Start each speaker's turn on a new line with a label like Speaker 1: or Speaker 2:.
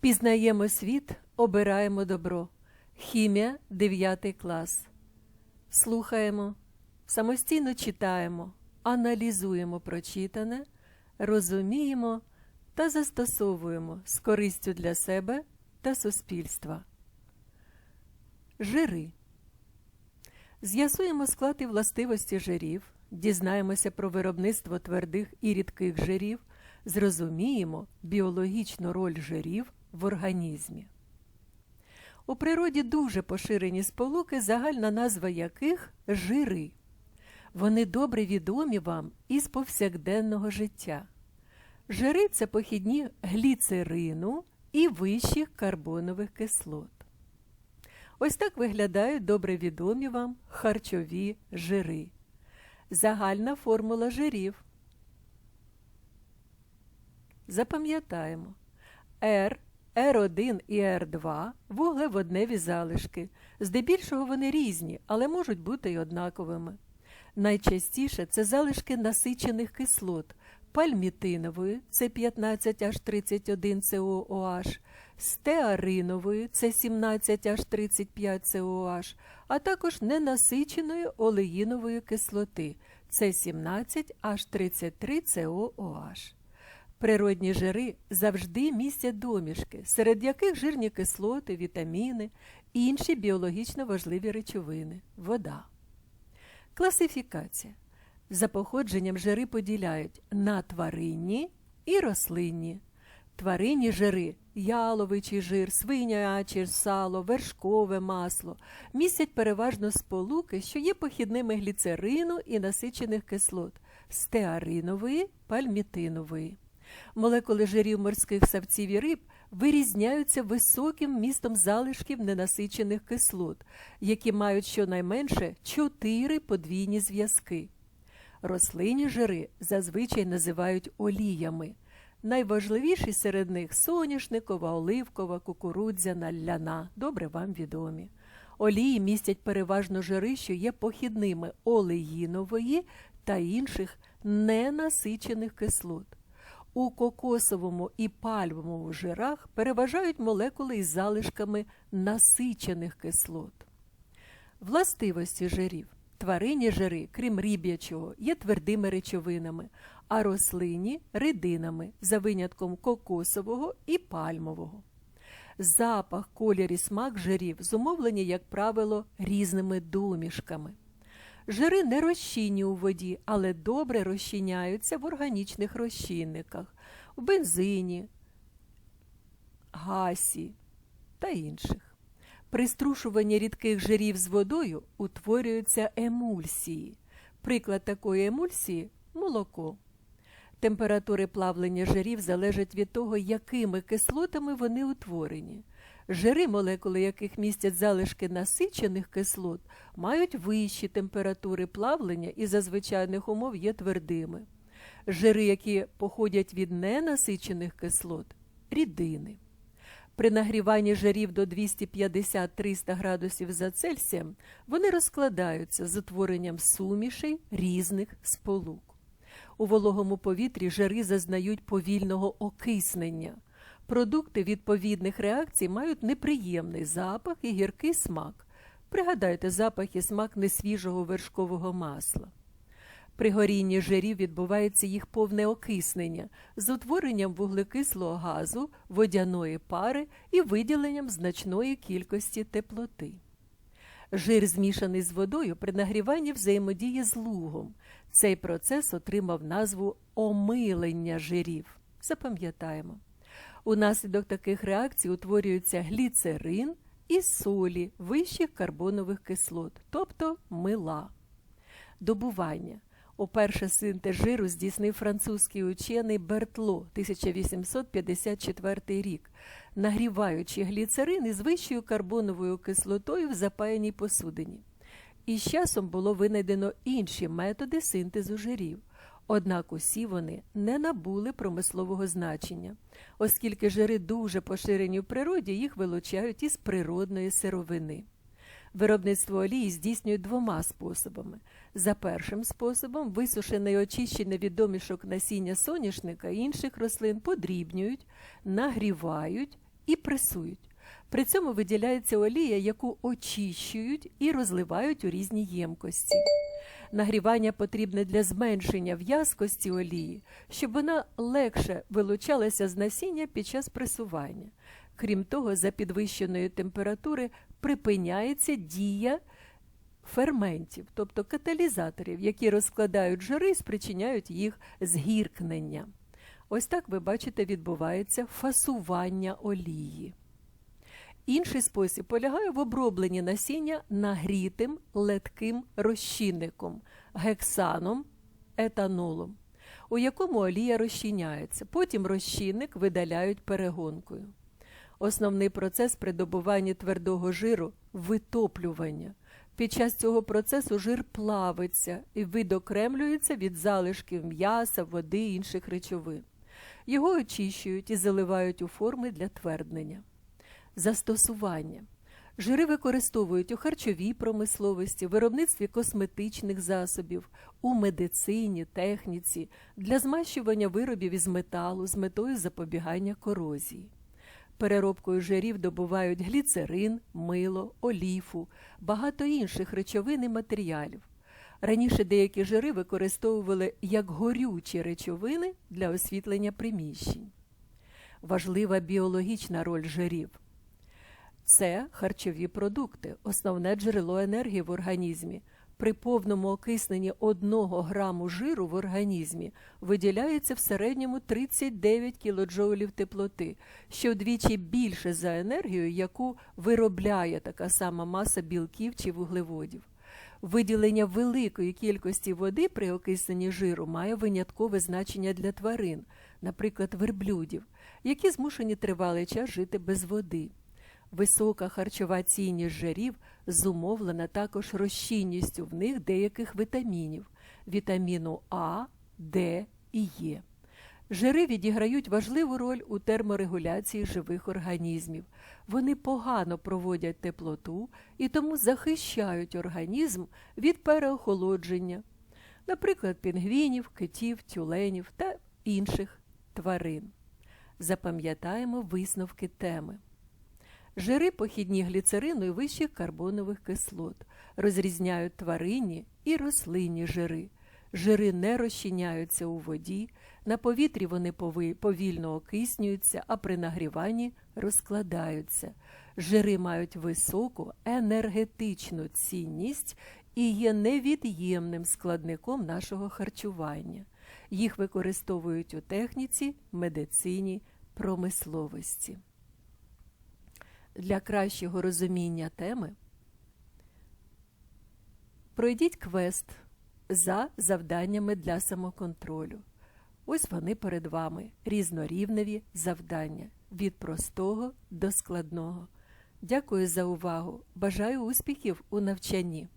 Speaker 1: Пізнаємо світ, обираємо добро. Хімія 9 клас. Слухаємо, самостійно читаємо, аналізуємо прочитане, розуміємо та застосовуємо з користю для себе та суспільства. Жири. З'ясуємо склад і властивості жирів, дізнаємося про виробництво твердих і рідких жирів, зрозуміємо біологічну роль жирів в організмі. У природі дуже поширені сполуки, загальна назва яких жири. Вони добре відомі вам із повсякденного життя. Жири це похідні гліцерину і вищих карбонових кислот. Ось так виглядають добре відомі вам харчові жири. Загальна формула жирів. Запам'ятаємо. R, R1 і R2 вуглеводневі залишки. Здебільшого вони різні, але можуть бути й однаковими. Найчастіше це залишки насичених кислот пальмітинової це 15H31COOH, стеаринової це 17H35COH, а також ненасиченої олеїнової кислоти це 17H33COOH. Природні жири завжди містять домішки, серед яких жирні кислоти, вітаміни і інші біологічно важливі речовини вода. Класифікація. За походженням жири поділяють на тваринні і рослинні. Тваринні жири яловичий жир, свинячий сало, вершкове масло містять переважно сполуки, що є похідними гліцерину і насичених кислот стеаринової, пальмітинової. Молекули жирів морських савців і риб вирізняються високим містом залишків ненасичених кислот, які мають щонайменше 4 подвійні зв'язки. Рослинні жири зазвичай називають оліями. Найважливіші серед них соняшникова, оливкова, кукурудзяна, ляна, добре вам відомі. Олії містять переважно жири, що є похідними олеїнової та інших ненасичених кислот. У кокосовому і пальмовому жирах переважають молекули із залишками насичених кислот. Властивості жирів. Тваринні жири, крім ріб'ячого, є твердими речовинами, а рослинні рідинами, за винятком кокосового і пальмового. Запах, колір і смак жирів зумовлені, як правило, різними домішками. Жири не розчинні у воді, але добре розчиняються в органічних розчинниках, в бензині, гасі та інших. При струшуванні рідких жирів з водою утворюються емульсії. Приклад такої емульсії молоко. Температури плавлення жирів залежать від того, якими кислотами вони утворені. Жири, молекули яких містять залишки насичених кислот, мають вищі температури плавлення і за звичайних умов є твердими. Жири, які походять від ненасичених кислот рідини. При нагріванні жирів до 250-300 градусів за Цельсієм вони розкладаються з утворенням сумішей різних сполук. У вологому повітрі жири зазнають повільного окиснення. Продукти відповідних реакцій мають неприємний запах і гіркий смак. Пригадайте запах і смак несвіжого вершкового масла. При горінні жирів відбувається їх повне окиснення з утворенням вуглекислого газу, водяної пари і виділенням значної кількості теплоти. Жир, змішаний з водою, при нагріванні взаємодіє з лугом. Цей процес отримав назву омилення жирів. Запам'ятаємо. Унаслідок таких реакцій утворюються гліцерин і солі вищих карбонових кислот, тобто мила. Добування. Уперше синтез жиру здійснив французький учений Бертло 1854 рік, нагріваючи гліцерин із вищою карбоновою кислотою в запаяній посудині. І з часом було винайдено інші методи синтезу жирів. Однак усі вони не набули промислового значення, оскільки жири дуже поширені в природі, їх вилучають із природної сировини. Виробництво олії здійснюють двома способами. За першим способом висушене і очищене від домішок насіння соняшника і інших рослин подрібнюють, нагрівають і пресують. При цьому виділяється олія, яку очищують і розливають у різні ємкості. Нагрівання потрібне для зменшення в'язкості олії, щоб вона легше вилучалася з насіння під час пресування. Крім того, за підвищеної температури припиняється дія ферментів, тобто каталізаторів, які розкладають жири і спричиняють їх згіркнення. Ось так ви бачите, відбувається фасування олії. Інший спосіб полягає в обробленні насіння нагрітим летким розчинником, гексаном, етанолом, у якому олія розчиняється. Потім розчинник видаляють перегонкою. Основний процес при добуванні твердого жиру витоплювання. Під час цього процесу жир плавиться і видокремлюється від залишків м'яса, води і інших речовин. Його очищують і заливають у форми для тверднення. Застосування. Жири використовують у харчовій промисловості, виробництві косметичних засобів, у медицині, техніці, для змащування виробів із металу з метою запобігання корозії. Переробкою жирів добувають гліцерин, мило, оліфу, багато інших речовин і матеріалів. Раніше деякі жири використовували як горючі речовини для освітлення приміщень. Важлива біологічна роль жирів. Це харчові продукти, основне джерело енергії в організмі. При повному окисненні 1 граму жиру в організмі виділяється в середньому 39 кілоджоулів теплоти, що вдвічі більше за енергію, яку виробляє така сама маса білків чи вуглеводів. Виділення великої кількості води при окисненні жиру має виняткове значення для тварин, наприклад, верблюдів, які змушені тривалий час жити без води. Висока харчова цінність жирів зумовлена також розчинністю в них деяких вітамінів вітаміну А, Д і Е. Жири відіграють важливу роль у терморегуляції живих організмів. Вони погано проводять теплоту і тому захищають організм від переохолодження, наприклад, пінгвінів, китів, тюленів та інших тварин. Запам'ятаємо висновки теми. Жири похідні гліцерину і вищих карбонових кислот, розрізняють тваринні і рослинні жири. Жири не розчиняються у воді, на повітрі вони повільно окиснюються, а при нагріванні розкладаються. Жири мають високу енергетичну цінність і є невід'ємним складником нашого харчування. Їх використовують у техніці, медицині, промисловості. Для кращого розуміння теми пройдіть квест за завданнями для самоконтролю. Ось вони перед вами різнорівневі завдання від простого до складного. Дякую за увагу! Бажаю успіхів у навчанні!